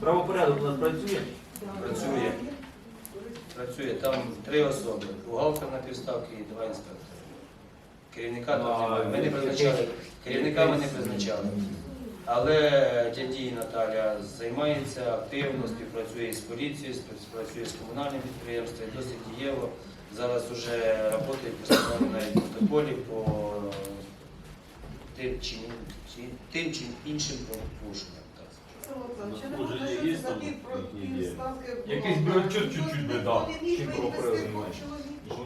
Правопорядок у нас працює? Працює. Працює там три особи. Бухгалтер на півставки і два інспектори. Керівника Ну, там немає. Ми не призначали. Керівника ми не призначали. Але дядій Наталя займається активно, співпрацює з поліцією, співпрацює з комунальним підприємством, досить дієво. Зараз вже працює постановлено навіть протоколів по тим чи, чи, тим чи іншим порушенням. Так їхні Якийсь бюрочок чуть-чуть би дав, чим правопорядок.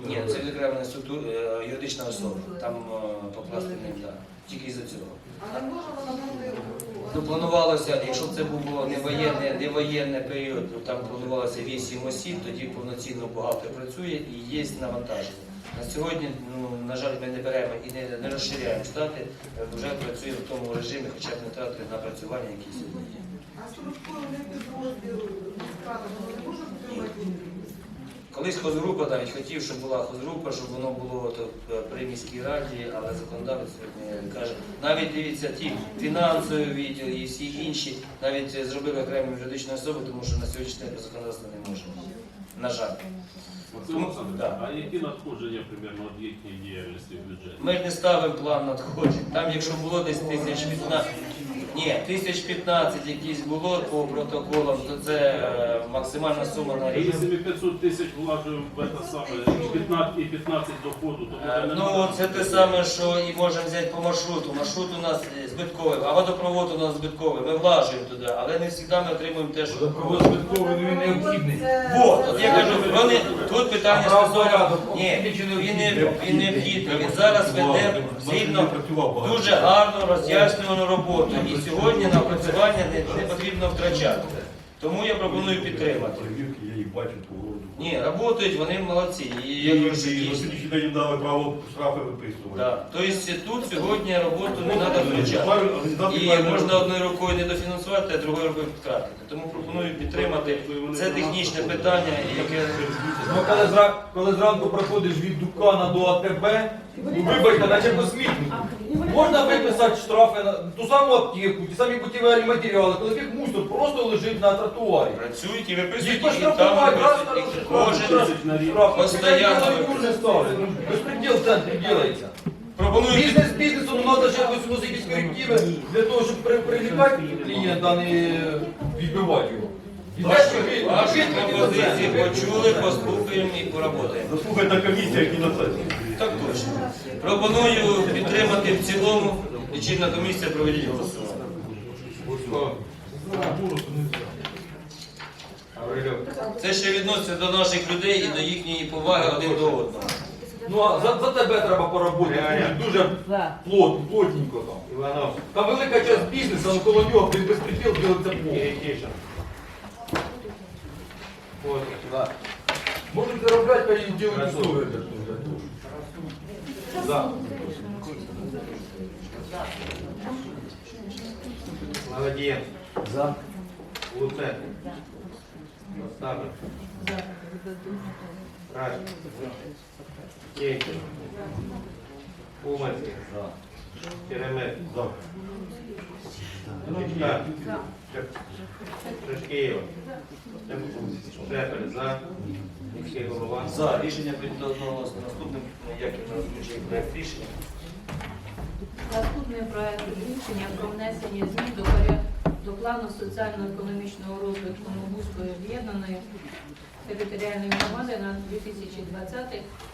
Ні, це відокремлена структура, е, юридична особа. Там е, покласти не да. Тільки із-за цього. А не може вона бути Ну, планувалося, якщо б це було не воєнний, не воєнний період, там планувалося 8 осіб, тоді повноцінно бухгалтер працює і є навантаження. На сьогодні, ну, на жаль, ми не беремо і не, не розширяємо штати, е, вже працює в тому режимі, хоча б не втратили напрацювання, які сьогодні є. А структурний підрозділ не може підтримати? Колись хозгрупа навіть хотів, щоб була хозгрупа, щоб воно було то, е, при міській раді, але законодавець сьогодні каже, навіть дивіться, ті фінансові відділ і всі інші навіть е, зробили окрему юридичну особу, тому що на сьогоднішній день по законодавству не можемо. На жаль. Максим Олександрович, Да. а які надходження примерно від їхньої діяльності в бюджеті? Ми ж не ставимо план надходжень. Там, якщо було десь тисяч 15, ні, тисяч 15 якісь було по протоколам, то це е, максимальна сума на рік. Якщо ми 500 тисяч вложимо в це саме і 15, і 15 доходу, то Е, буде Ну, це те саме, що і можемо взяти по маршруту. Маршрут у нас е, збитковий, а водопровод у нас збитковий. Ми влажуємо туди, але не завжди ми отримуємо те, що. Водопровод збитковий, він необхідний. Вот, от я кажу, вони тут питання стосовно. Ні, він не він необхідний? він зараз веде сильно дуже гарну роз'яснювану роботу. І сьогодні на опрацювання не, не потрібно втрачати. Тому я пропоную підтримати. Перевірки, я їх бачу по городу. Ні, працюють, вони молодці. І І я кажу, що на дійсно. сьогоднішній день їм дали право штрафи виписувати. Да. Тобто тут сьогодні роботу не треба організати І можна одною рукою не дофінансувати, а другою рукою втратити. Тому пропоную підтримати. Це технічне питання, яке Ну, коли, зра... коли зранку проходиш від Дукана до АТБ, ну, вибачте, наче по смітнику. Можна виписати штрафи на ту саму аптеку, ті самі будівельні матеріали, коли як мусор просто лежить на тротуарі. працюють і Їх виписують, і там поштрафувати, раз на виписують. І кожен. штраф, на штраф. Постоянно Це дуже ставлять. Ну, Безпреділ в центрі ділається. Пропоную під- Бізнес бізнесу ну, треба ще якось вносити якісь корективи для того, щоб при- привлекати клієнта, а не відбивати його. І те, що ви- ваші ви- пропозиції почули, послухаємо і поработаємо. Заслухайте комісія, які на сесії. Так точно. Пропоную підтримати в цілому. Лічильна комісія проведіть голосування. Це ще відноситься до наших людей і до їхньої поваги один до одного. Ну а за, за тебе треба поработати. Дуже плот, плотненько там. Іванов, Там велика частина бізнесу, але коло нього без безпреділ робиться плохо. Можуть заробляти, коли їм ділять історію. За. Молодец. За. Луценко. Остапов. Раш. Кейтин. Уманский. Керемет. Чичка. Шишкеєва. Шепель. За. Міський голова. За рішення прийнято одноголосно. Наступним як я озвучив проект рішення. Наступний проект рішення про внесення змін до поряд- до плану соціально-економічного розвитку Новбузької об'єднаної територіальної громади на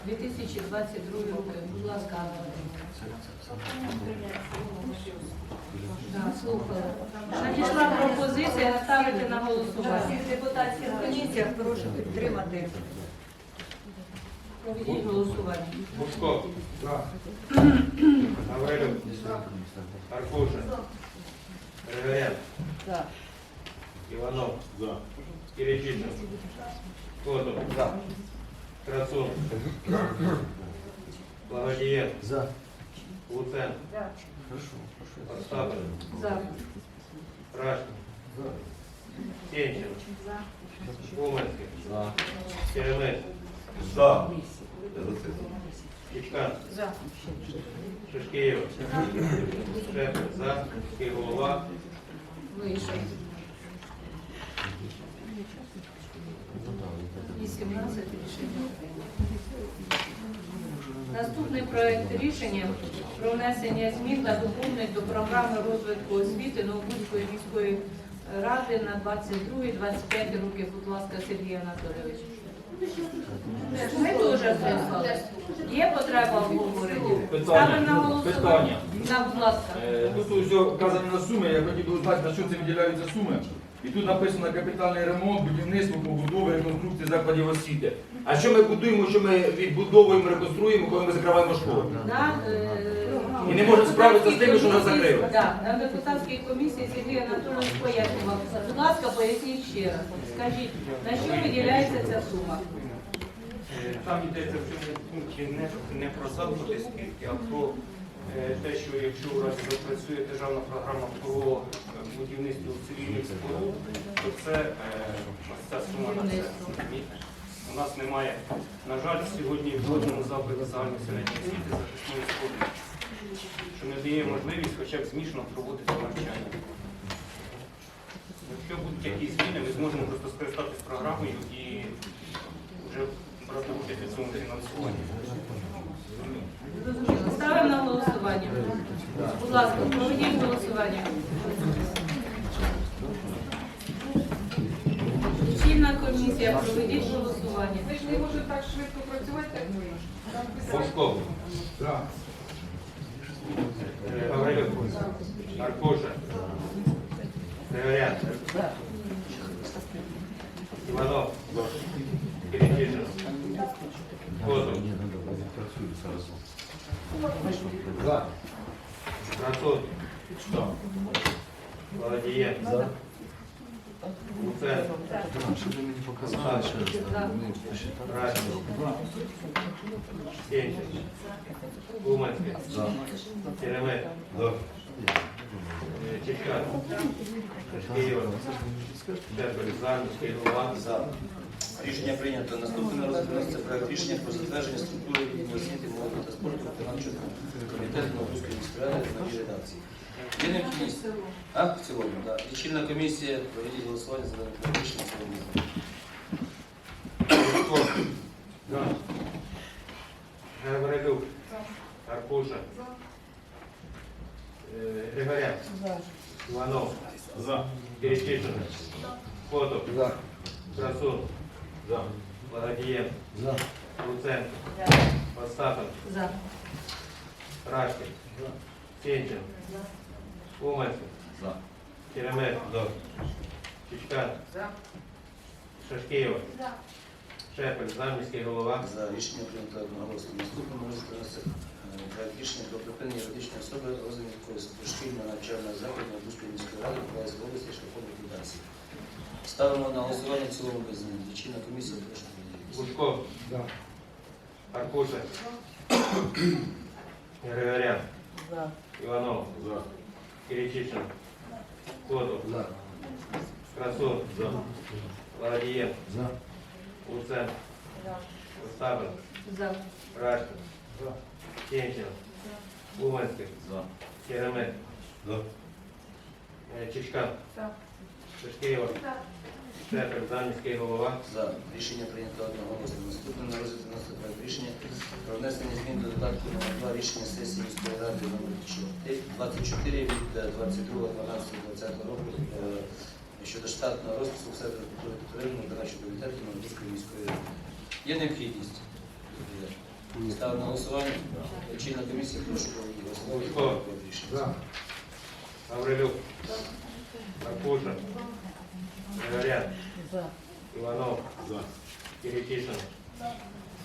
2020-2022 роки. Будь ласка, Анна. Да, слухала. Надійшла пропозиція ставити на голосування. депутатських комісіях прошу підтримати. Проведіть голосування. Бушко. Гаврилюк. Аркушин. Григорян. Иванов. За. Киричишин. Котов. Красун. Благодієн. За. Луцен. Остапов. За. Рашин. Сенчин. Уманский. Керемет. За. Я за це. Кичкан. За. Шишкеєва. Шепель. За. Міський голова. Вийшов. 18 рішення. Наступний проект рішення про внесення змін та доповнень до програми розвитку освіти Новобузької міської ради на 22-25 роки. Будь ласка, Сергій Анатолійович. Ми теж слухали. Є потреба обговорення? Ставимо на голосування. питання. Да, будь ласка. Е, Тут усе вказані на суми, я хотів би узнати, на що це виділяються суми. І тут написано капітальний ремонт, будівництво, побудова, реконструкція закладів освіти. А що ми будуємо, що ми відбудовуємо, реконструємо, коли ми закриваємо школи? На, е, І не можуть справитися з тими, що вже закрили. Так, на депутатській комісії Сергій Анатолійович пояснював. Будь ласка, поясніть ще раз. Скажіть, на що виділяється ця сума? Е, Там йдеться в цьому пункті не, не про заходи скільки, а про те, що якщо у разі запрацює державна програма по е, будівництву цивільних споруд, то це е, ця сума на це. У нас немає, на жаль, сьогодні в жодному закладі загальної середньої освіти захисної споруди, що не дає можливість хоча б змішано проводити навчання. Якщо будуть якісь зміни, ми зможемо просто скористатися програмою і вже брати участь у цьому фінансуванні. Зрозуміло. Ставимо на голосування. Будь ласка, проведіть голосування. Чинна комісія, проведіть голосування. Ми ж не можемо так швидко працювати, як ми. Там писати. Бошков. Гаврилюк. Аркуша. Григорян. Іванов. Киричишин. Козов. Красун. Володієн. Луценко. За. Рашин. Сенчин. Уманський. Черемет. За. Чечка. Києва. Дербель. Заміський голова. За. Рішення прийнято. Наступний на розгляд вноситься проект рішення про затвердження структури відділу освіти, молоді та спорту виконавчого комітету Новобузької міської ради в новій редакції. Є необхідність? А, в цілому, так. Лічильна комісія, проведіть голосування за даний проект рішення в цілому. За. Гаврилюк. Аркуша. Е, Григорян. Іванов. За. Киричишин. Котов. Красун. Благодієн. Луценко. Остапов. За. Рашкін. Сенчин. Уманський. Черемет. За. Чичкан. Шашкієва. Шепель. Заміський голова. За рішення прийнято одноголосно. Наступному розгляд вноситься е, проект рішення про припинення юридичної особи розвитку дошкільного навчального закладу Новобузької міської ради Миколаївської області шляхом ліквідації. Ставимо на голосування в цілому без змін. Лічильна комісія прошу прийняти. Бушко. Аркуша. Григорян. Иванов. Киричишин. Котов. Красун. Володиен. Луцен. Остапов. За. Рашкин. Сенчин. Уманский. Керемет. За. Е, Чичкан. За. Шишкеєва. Шепель. Заміський голова. За. Рішення прийнято одноголосно. Наступне на розгляд проект рішення про внесення змін до додатку номер 2 рішення сесії міської ради номер 24 від 22.12.2020 року е, щодо штатного розпису в секторі культури та туризму виконавчого комітету Новобузької міської ради. Є необхідність? Ставимо на голосування. Лічильна комісія, прошу голосувати. Бушко. Рішення. Гаврилюк. Аркуша. Григорян. Иванов. Киричишин.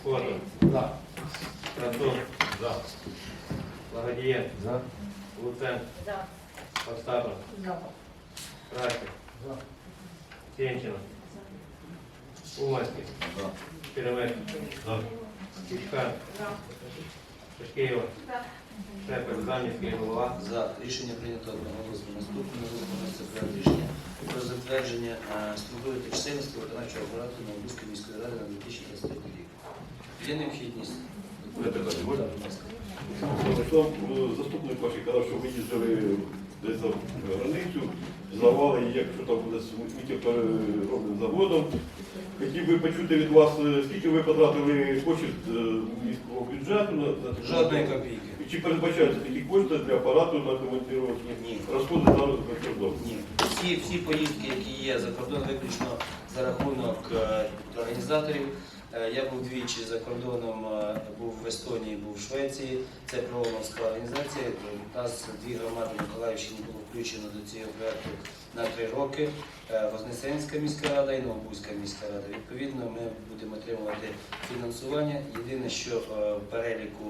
Котов. Красун. Благодієн. Луценко. Остапов. Рашкин. Сенчина. Уманский. Черемет. За. Кичкан. Шепель. Заміський голова. За рішення прийнято одноголосно. Наступне виноситься проект рішення про затвердження е, структури та чисельності виконавчого апарату Новобузької міської ради на 2023 рік. Є необхідність? Е, заступник ваш казав, що ви їздили десь за границю, здавали, якщо там буде сміття переробним заводом, хотів би почути від вас, е, скільки ви потратили коштів міського бюджету на Жодної копійки. Чи передбачаються такі кошти для апарату на коментування Ні. розходи зараз за кордон? Ні. Всі, всі поїздки, які є за кордон, виключно за рахунок е, організаторів. Е, Я був двічі за кордоном, е, був в Естонії, був в Швеції. Це проломовська організація. У нас дві громади Миколаївщини було включено до цього проєкту на три роки. Вознесенська міська рада і Новобузька міська рада. Відповідно, ми будемо отримувати фінансування. Єдине, що переліку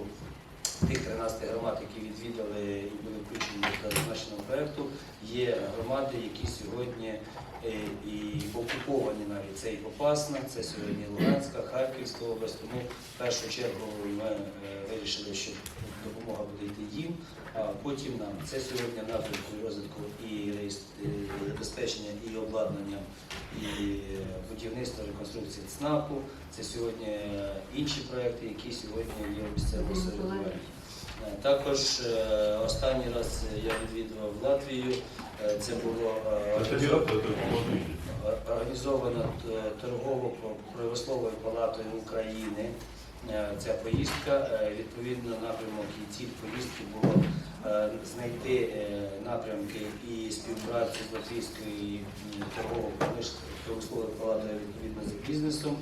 тих 13 громад, які відвідали і були включені до зазначеного проєкту, є громади, які сьогодні е, і окуповані навіть це і Попасна, це сьогодні Луганська, Харківська область. Тому в першу чергу ми е, вирішили, що допомога буде йти їм, а потім нам. Це сьогодні напрямку розвитку і е, забезпечення і обладнання, і будівництва реконструкції ЦНАПу. Це сьогодні е, інші проекти, які сьогодні є у місцевому самоврядуванні. Е, Також останній раз я відвідував Латвію. Це було організовано торгово-промисловою палатою України. Е, Ця поїздка, Е, відповідно, напрямок і ціль поїздки було е, знайти напрямки і співпрацю з Латвійською торгово-промисловою палатою відповідно з бізнесом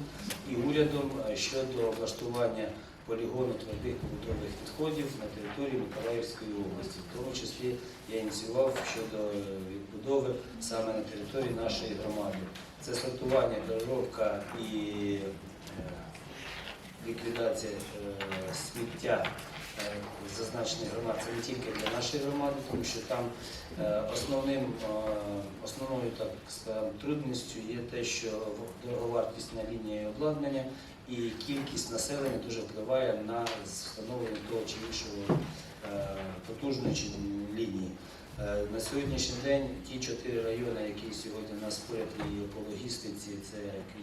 і урядом щодо облаштування полігону твердих побутових відходів на території Миколаївської області. В тому числі я ініціював щодо відбудови саме на території нашої громади. Це сортування, переробка і ліквідація е, сміття е, зазначених громад. Це не тільки для нашої громади, тому що там е, основним, основною так скажемо, трудністю є те, що дороговартісна лінія обладнання і кількість населення дуже впливає на встановлення того чи іншого потужної лінії. Е, На сьогоднішній день ті чотири райони, які сьогодні в нас поряд і по логістиці, це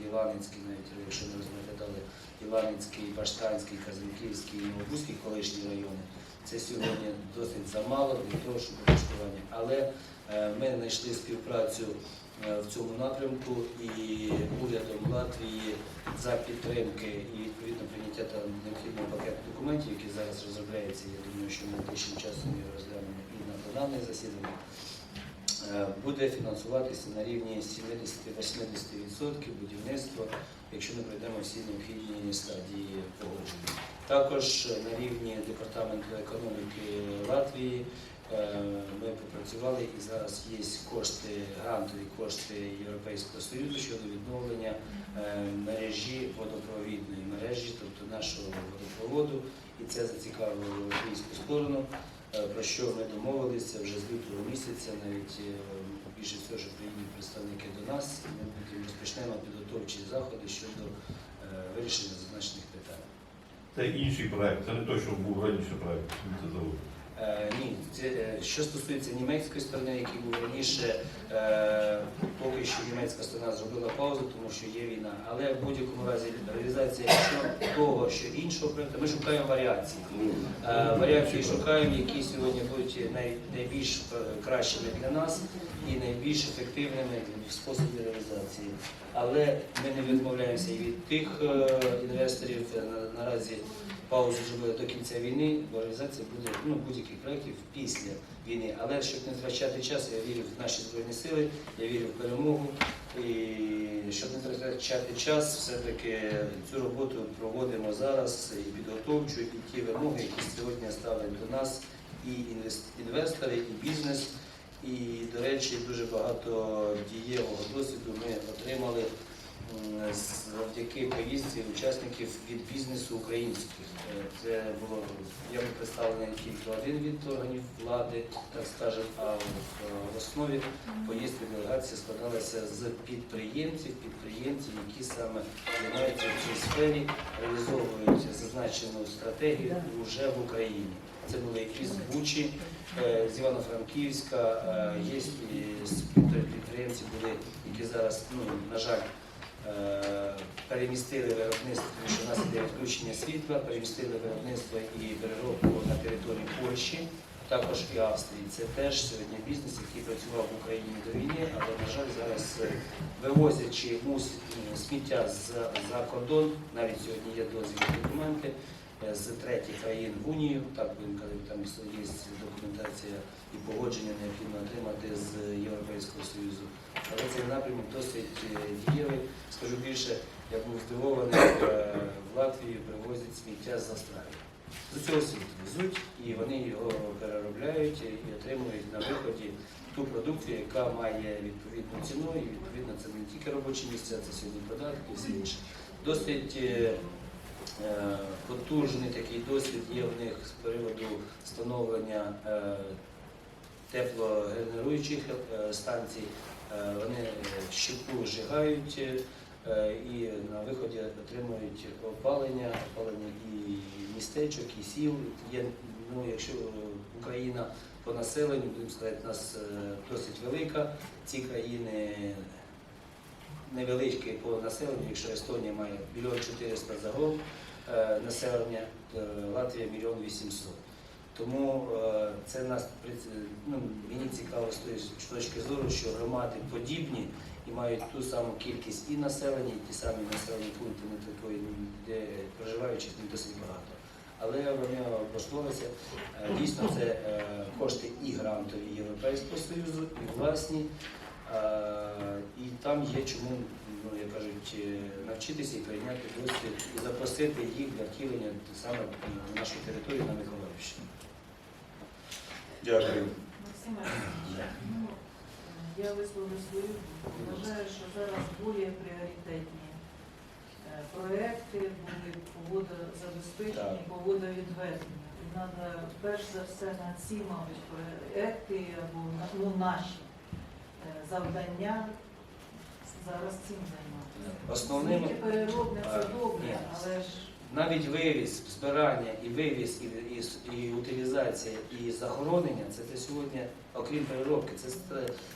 Іваницький, навіть якщо ми розглядали Іваницький, Баштанський, Казанківський, і Новобузький колишні райони, це сьогодні досить замало для того, щоб облаштування. Але е, ми знайшли співпрацю е, в цьому напрямку і урядом Латвії за підтримки і відповідно прийняття необхідного пакету документів, які зараз розробляється. Я думаю, що ми найближчим часом його розглянемо пленарне засідання. Е, Буде фінансуватися на рівні 70-80% будівництва, якщо ми пройдемо всі необхідні стадії погодження. Також на рівні департаменту економіки Латвії е, ми попрацювали і зараз є кошти, грантові кошти Європейського Союзу щодо відновлення е, мережі водопровідної мережі, тобто нашого водопроводу, і це зацікавило українську сторону. Е, Про що ми домовилися вже з лютого місяця, навіть е, більше всього, що приїдуть представники до нас, і ми потім розпочнемо підготовчі заходи щодо е, вирішення зазначених питань. Це інший проект, це не той, що був раніше проект. Це завод. Е, Ні, це, е, що стосується німецької сторони, який був раніше, е, поки що німецька сторона зробила паузу, тому що є війна. Але в будь-якому разі реалізація що того, що іншого проєкту, ми шукаємо варіації. Е, Варіації шукаємо, які сьогодні будуть най, найбільш е, кращими для нас і найбільш ефективними в способі реалізації. Але ми не відмовляємося і від тих е, інвесторів на- наразі паузу зробили до кінця війни, бо реалізація буде ну, будь-яких проєктів після війни. Але щоб не втрачати час, я вірю в наші збройні сили, я вірю в перемогу. І щоб не втрачати час, все-таки цю роботу проводимо зараз і підготовчу, і ті вимоги, які сьогодні ставлять до нас і інвестори, і бізнес. І, до речі, дуже багато дієвого досвіду ми отримали завдяки поїздці учасників від бізнесу українських. Е, Це було я був представлений тільки один від органів влади, так скажемо, а в основі поїздки делегації складалася з підприємців, підприємців, які саме займаються в цій сфері, реалізовують зазначену стратегію вже в Україні. Це були із Бучі, е, з Івано-Франківська, е, є і підприємці були, які зараз, ну, на жаль, перемістили виробництво, тому що в нас іде відключення світла, перемістили виробництво і переробку на території Польщі. а також і Австрії. Це теж сьогодні бізнес, який працював в Україні до війни, але, на жаль, зараз е, вивозячи е, сміття з- за кордон, навіть сьогодні є дозвільні документи е, з третіх країн в Унію, так будемо казати, там є документація і погодження необхідно отримати з Європейського Союзу. Але цей напрямок досить е, дієвий. Скажу більше, я був здивований, е, в Латвію привозять сміття з Австралії. З усього світу везуть, і вони його переробляють і отримують на виході ту продукцію, яка має відповідну ціну, і відповідно це не тільки робочі місця, це сьогодні податки і все інше. Досить е, е, потужний такий досвід є в них з приводу встановлення е, теплогенеруючих е, станцій. Е, Вони щепу зжигають е, і на виході отримують опалення, опалення і містечок, і сіл. Є, ну, якщо Україна по населенню, будемо сказати, у нас е, досить велика. Ці країни невеличкі по населенню, якщо Естонія має мільйон 400 загалом е, населення, то Латвія мільйон 800. Тому е, це нас ну, мені цікаво з точки зору, що громади подібні і мають ту саму кількість і населення, і ті самі населені пункти на території, де проживаючих не досить багато. Але вони обійшлося. Е, Дійсно, це кошти і грантові Європейського Союзу, і власні. І там є чому, ну як кажуть, е, навчитися і прийняти досвід і запросити їх для втілення саме на нашу територію на Миколаївщині. Дякую. Максим ну, я висловлю свою думку. Вважаю, що зараз більш пріоритетні е, проекти будуть по водозабезпеченню, Так. І треба перш за все на ці, мабуть, проекти або на- ну, наші завдання зараз цим займатися. Основним... Переробне це добре, але ж навіть вивіз, збирання і вивіз, і, і, і утилізація, і захоронення це, це сьогодні, окрім переробки, це,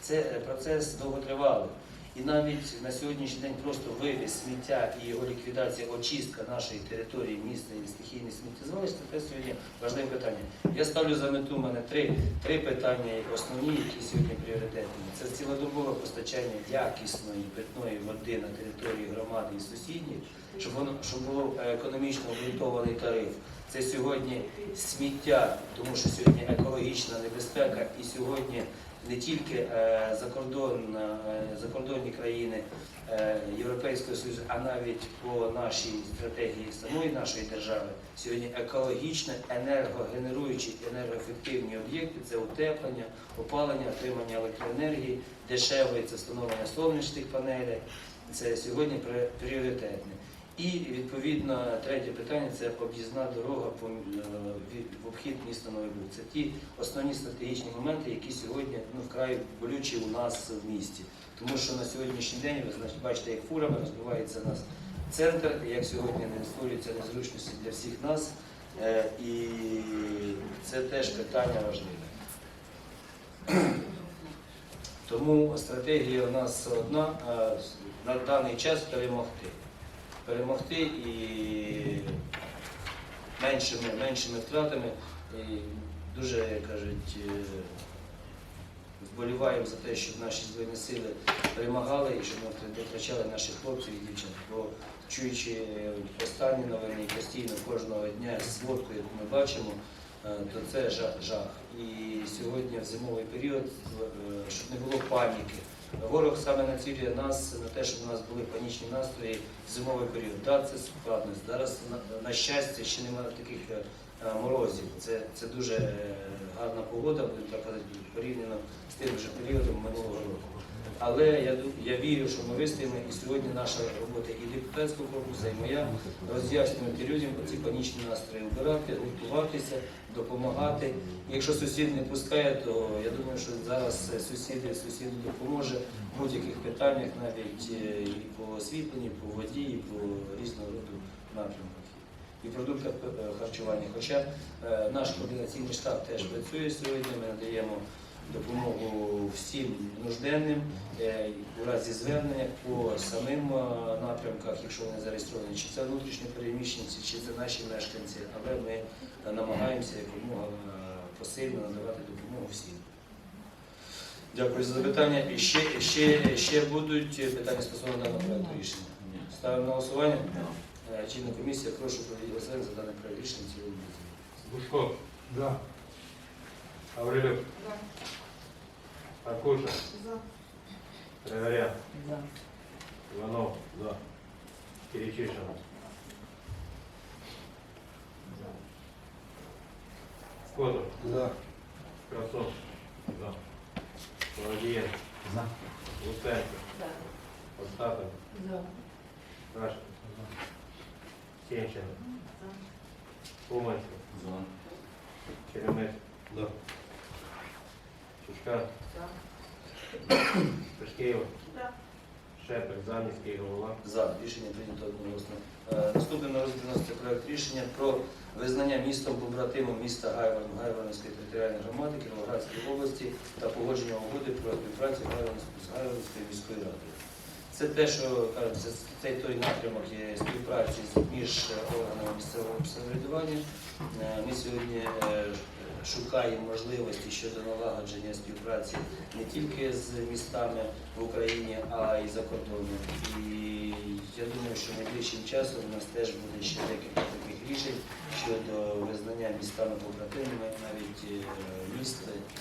це процес довготривалий. І навіть на сьогоднішній день просто вивіз сміття і його ліквідація, очистка нашої території, міста і стихійних сміттєзвалищ, це сьогодні важливе питання. Я ставлю за мету у мене три, три питання основні, які сьогодні пріоритетні. Це цілодобове постачання якісної питної води на території громади і сусідніх, щоб воно щоб було е, економічно обґрунтований тариф. Це сьогодні сміття, тому що сьогодні екологічна небезпека, і сьогодні не тільки е, закордон, е, закордонні країни е, Європейського Союзу, а навіть по нашій стратегії самої нашої держави, сьогодні екологічно енергогенеруючі енергоефективні об'єкти це утеплення, опалення, отримання електроенергії, дешеве це встановлення сонячних панелей. Це сьогодні пріоритетне. І відповідно третє питання це об'їзна дорога по, е, в обхід міста Новий. Це ті основні стратегічні моменти, які сьогодні ну, вкрай болючі у нас в місті. Тому що на сьогоднішній день ви бачите, як фурами розбивається нас центр, і як сьогодні не створюються незручності для всіх нас. Е, І це теж питання важливе. Тому стратегія у нас одна на даний час перемогти. Перемогти і меншими, меншими втратами. І дуже, як кажуть, е, вболіваємо за те, щоб наші збройні сили перемагали і щоб ми втрачали наших хлопців і дівчат. Бо чуючи е, останні новини постійно кожного дня сводку, яку ми бачимо, е, то це жах. жах. І сьогодні в зимовий період, щоб не було паніки. Ворог саме націлює нас на те, щоб у нас були панічні настрої в зимовий період. Так, це складно. Зараз, на, на щастя, ще немає таких е, морозів. Це, це дуже е, гарна погода, будемо так казати, порівняно з тим же періодом минулого року. Але я, я вірю, що ми вистоїмо, і сьогодні наша робота і депутатського корпусу, і моя роз'яснювати людям ці панічні настрої, вбирати, гуртуватися, допомагати. Якщо сусід не пускає, то я думаю, що зараз сусіди сусіду допоможе в будь-яких питаннях, навіть е, і по освітленню, і по воді, і по різного роду напрямках. І продуктах е, харчування. Хоча е, наш координаційний штаб теж працює сьогодні, ми надаємо допомогу нужденним е, у разі звернення по самим е, напрямках, якщо вони зареєстровані, чи це внутрішньо переміщенці, чи це наші мешканці, але ми намагаємося якомога е, посильно надавати допомогу всім. Дякую за запитання. І ще, ще, ще будуть питання стосовно даного проекту рішення. Ставимо на голосування. Чинна комісія, прошу голосування за даний проект рішення цілому. Бушко. За. Гаврилюк. Аркуша. Григорян. Иванов. За. Киричишин. Котов. За. Красов. За. Молодец. За. Луценко. Остапов. Рашко. Сенчин. Уманский. Черемис. Да. Чучка. Пешкеєва. Шепер, Заміський, голова. За. Рішення прийнято одноголосно. Е, Наступним на розгляд вноситься проект рішення про визнання містом побратимом міста Гайворон Гайворонської територіальної громади Кіровоградської області та погодження угоди про співпрацю Гайворонської з Гайворонською міською радою. Це те, що кажуть, це, це той напрямок є співпраці з- між е, органами місцевого самоврядування. Е, Ми сьогодні е, шукаємо можливості щодо налагодження співпраці не тільки з містами в Україні, а й за кордоном. І я думаю, що найближчим часом у нас теж буде ще декілька таких рішень щодо визнання містами побратимами, навіть е, міст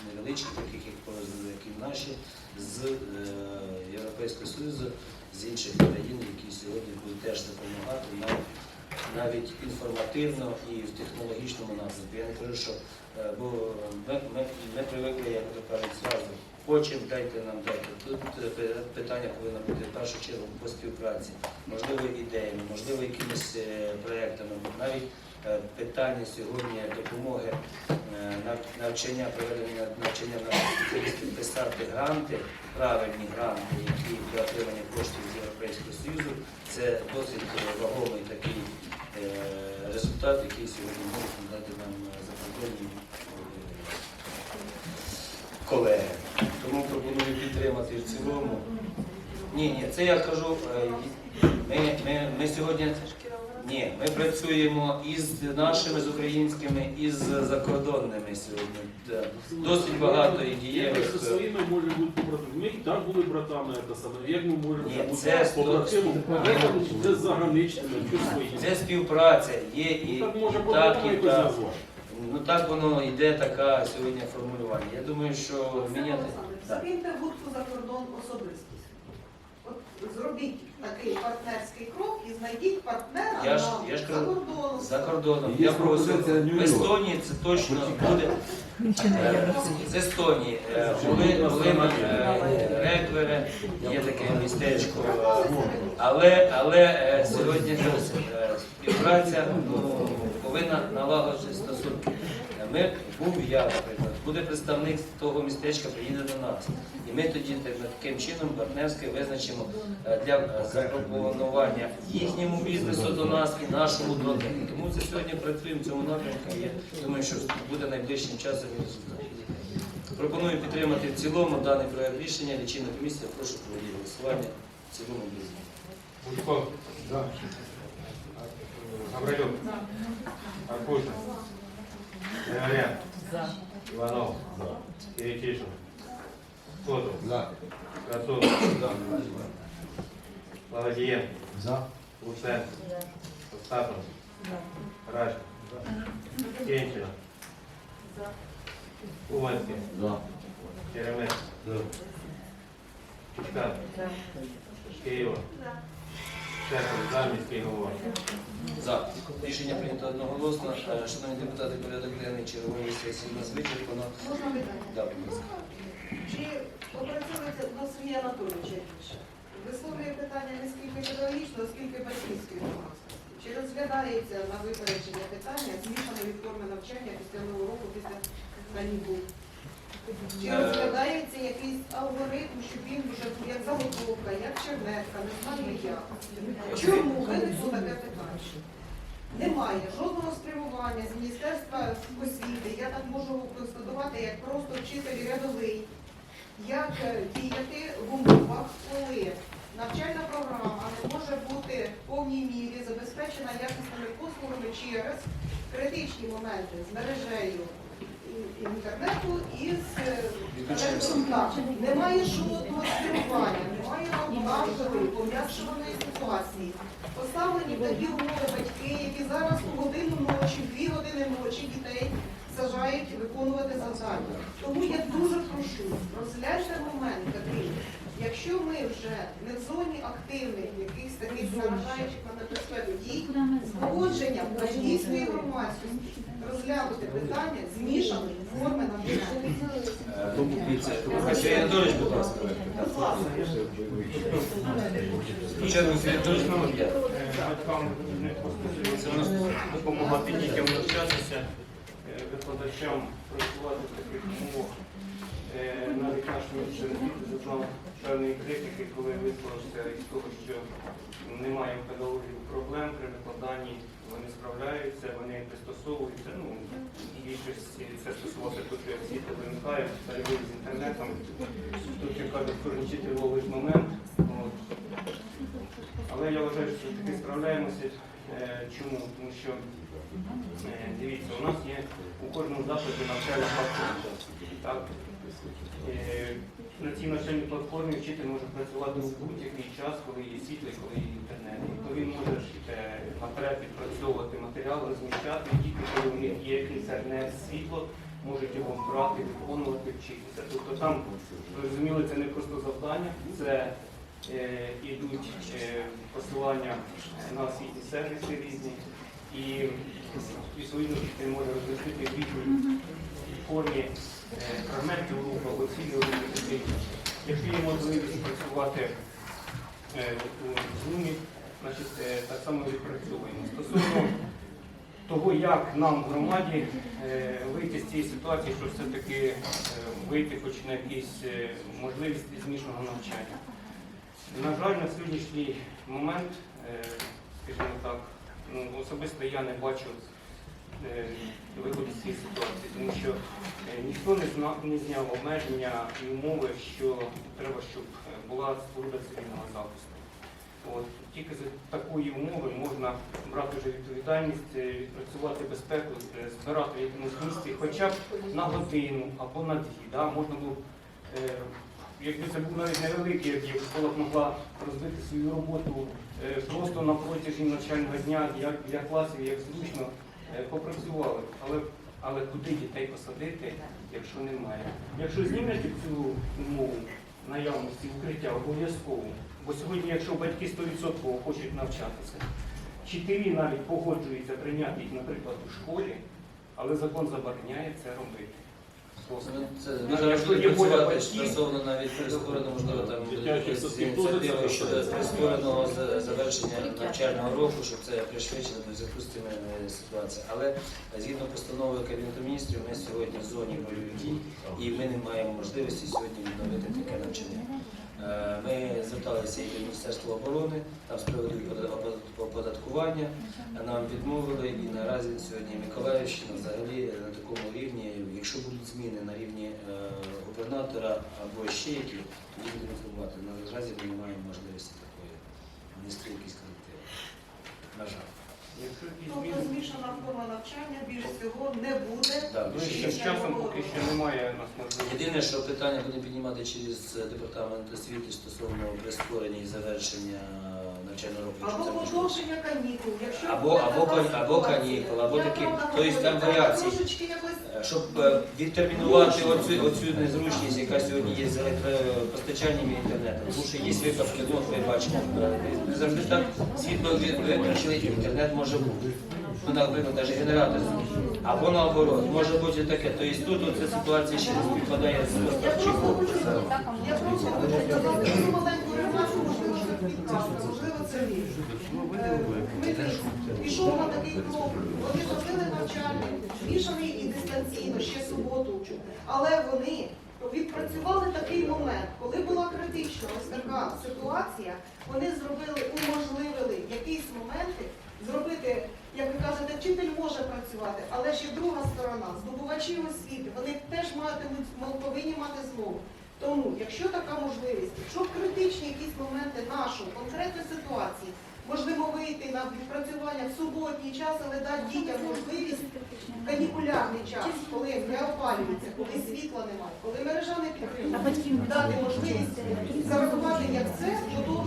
невеличких, таких як наші, з е, Європейського Союзу, з інших країн, які сьогодні будуть теж допомагати нам навіть інформативно і в технологічному напрямку. Я не кажу, що е, бо ми, ми, ми привикли, як то кажуть, зразу. Хочемо, дайте нам дайте. Тут е, питання повинно бути в першу чергу по співпраці, можливо, ідеями, можливо, якимись е, проектами. Навіть е, питання сьогодні допомоги е, навчання, проведення навчання наших спеціалістів писати гранти, правильні гранти, які для отримання коштів з Європейського Союзу, це досить е, вагомий такий е, результат, який сьогодні можуть дати нам е, закордонні е, колеги. Тому пропоную підтримати в цілому. Ні, ні, це я кажу. е, Ми, ми, ми сьогодні ні, ми працюємо із нашими, з українськими, і з закордонними сьогодні. Да. Досить багато і Як дієвих. зі своїми може бути побратими. Ми і так були братами, це саме. Як ми можемо Ні, бути це побратимом? сто- Це заграничними, чи свої. Це співпраця є і Ну, так може так, і так. Ну так воно йде така сьогодні формулювання. Я думаю, що міняти. Закиньте гуртку за кордон особистість. От зробіть такий партнерський крок і знайдіть партнера Я ж- на- я ж за кажу, кордоном. За кордоном. Є Я пропозиція В Нью-Йорк. Естонії це точно буде. Е, З Естонії. Е, Були, були е, Реквери, є таке містечко. е, Але, але е, сьогодні е, співпраця ну, повинна налагоджувати стосунки. Е, Ми був я, наприклад, буде представник того містечка, приїде до нас. І ми тоді таким чином партнерськи визначимо е, для е, запропонування їхньому бізнесу до нас і нашому до них. Тому це сьогодні працюємо в цьому напрямку. Я думаю, що буде найближчим часом і результат. Пропоную підтримати в цілому даний проект рішення. Лічильна комісія, прошу проводити голосування в цілому змін. Бушко. За. Гаврилюк. Аркуша. Григорян. Иванов. Киричишин. Котов. За. Красов. Молодец. За. Луценко. Остапов. Рашко. Сенчин. Уманский. За. Черемес. Чучка. Шкеєва. Шепер, Заміський, голова. За. Рішення прийнято одноголосно. Е, Шановні депутати, порядок денний чергової сесії у нас вичерпано. Можна питання? Да, будь ласка. Чи опрацьовується до Сергія Анатолійовича більше? Висловлює питання не скільки педагогічного, скільки батьківської громадськості? Чи розглядається на випередження питання змішаної форми навчання після нового року, після канікул? Чи Е. розглядається якийсь алгоритм, щоб він вже був як заготовка, як чернетка, не знаю як? Чому виникло таке питання? Немає жодного спрямування з Міністерства освіти. Я так можу констатувати, як просто вчитель рядовий, як е, діяти в умовах, коли навчальна програма не може бути в повній мірі забезпечена якісними послугами через критичні моменти з мережею, інтернету і з е, немає жодного спілкування, немає однакової пом'якшуваної ситуації. Поставлені такі умови батьки, які зараз у годину ночі, дві години ночі дітей сажають виконувати завдання. Тому я дуже прошу, розгляньте момент такий. Якщо ми вже не в зоні активних, якихось таких наражаючих на небезпеку дій, погодженням батьківської громадськості розглянути питання змішаної форми навчання. Дивіться, Василь Анатолійович, будь ласка. Спочатку Василь Анатолійович, потім. Батькам не стосується допомагати дітям навчатися, е, викладачам працювати в таких умовах. Е, Навіть наш міністр зазнав певної критики, коли висловився із того, що немає у педагогів проблем при викладанні, вони справляються, вони пристосовуються. Ну, більшості це стосувалося тут освіти виникає, перебив з інтернетом. Тут, як кажуть, кожен вчитель момент. От. Але я вважаю, що таки справляємося. Е, Чому? Тому що е, дивіться, у нас є у кожному закладі навчальна платформа. Е, На цій навчальній платформі вчитель може працювати у будь-який час, коли є світло, коли є інтернет. То він може е, наперед відпрацьовувати матеріал, розміщати, діти, коли у них є інтернет, світло, можуть його брати, виконувати, вчитися. Тобто там, зрозуміло, це не просто завдання, це е, ідуть е, посилання на освітні сервіси різні, і відповідно може розмістити в фрагментів руху або цілі руху. Якщо є можливість працювати е, у Zoom, значить е, так само відпрацьовуємо. Стосовно того, як нам в громаді е, вийти з цієї ситуації, щоб все-таки вийти хоч на якісь можливість змішаного навчання. На жаль, на сьогоднішній момент, скажімо так, ну, особисто я не бачу виходу з цієї ситуації, тому що е, ніхто не зна- не зняв обмеження і умови, що треба, щоб е, була споруда цивільного захисту. От, тільки за такої умови можна брати вже відповідальність, е, відпрацювати безпеку, е, збирати в якомусь місці хоча б на годину або на дві. Да? Можна було е, якби це був навіть невеликий об'єкт, школа б могла розбити свою роботу е, просто на протязі навчального дня, як для класів, як зручно е, попрацювали. Але, але куди дітей посадити, якщо немає? Якщо знімете цю умову наявності укриття обов'язково, бо сьогодні, якщо батьки 100% хочуть навчатися, вчителі навіть погоджуються прийняти їх, наприклад, у школі, але закон забороняє це робити. Просто. Це Ну, є воля працювати стосовно навіть прискореного, можливо, там буде Дитячих ініціатива щодо прискореного завершення навчального року, щоб це пришвидшено до зв'язку з цими е, ситуаціями. Але е, згідно постанови Кабінету міністрів, ми сьогодні в зоні бойових дій і ми не маємо можливості сьогодні відновити таке навчання. Е, Ми зверталися і до Міністерства оборони, там з приводу оподаткування, нам відмовили і наразі сьогодні Миколаївщина взагалі на такому рівні, якщо будуть зміни на рівні е, губернатора або ще які, тоді будемо інформувати. Наразі ми не маємо можливості такої внести якісь корективи. На жаль. Якщо Тобто змішана форма навчання більш всього не буде. Так, з часом поки що немає у нас можливості. Єдине, що питання будемо піднімати через департамент освіти стосовно прискорення і завершення навчального року. Або продовження канікул. Якщо Або- або така або канікул, або такі- тобто там варіації. Трошечки якось Е, Щоб е, відтермінувати оцю, оцю незручність, яка сьогодні є з електропостачанням і інтернетом. Тому що є випадки, ну, ви бачите, е, не завжди так світло від- виключили, і інтернет може бути. Ну, наприклад, навіть генератор. Або наоборот, може бути таке. Тобто тут оця ситуація ще не співпадає з сказати, я просто хочу сказати цю маленьку ремарку, можливо, це підказка, можливо, Дмитрий пішов на такий крок, вони зробили навчальний, змішаний і дистанційно, ще суботу, але вони відпрацювали такий момент, коли була критична ось така ситуація, вони зробили, уможливили якісь моменти зробити, як ви кажете, вчитель може працювати, але ще друга сторона, здобувачі освіти, вони теж матимуть, м- повинні мати змогу. Тому, якщо така можливість, якщо в критичні якісь моменти нашої конкретної ситуації можливо вийти на відпрацювання в суботній час, але дати дітям можливість канікулярний час, коли не опалюється, коли світла немає, коли мережа не підтримує, дати можливість зарахувати як це то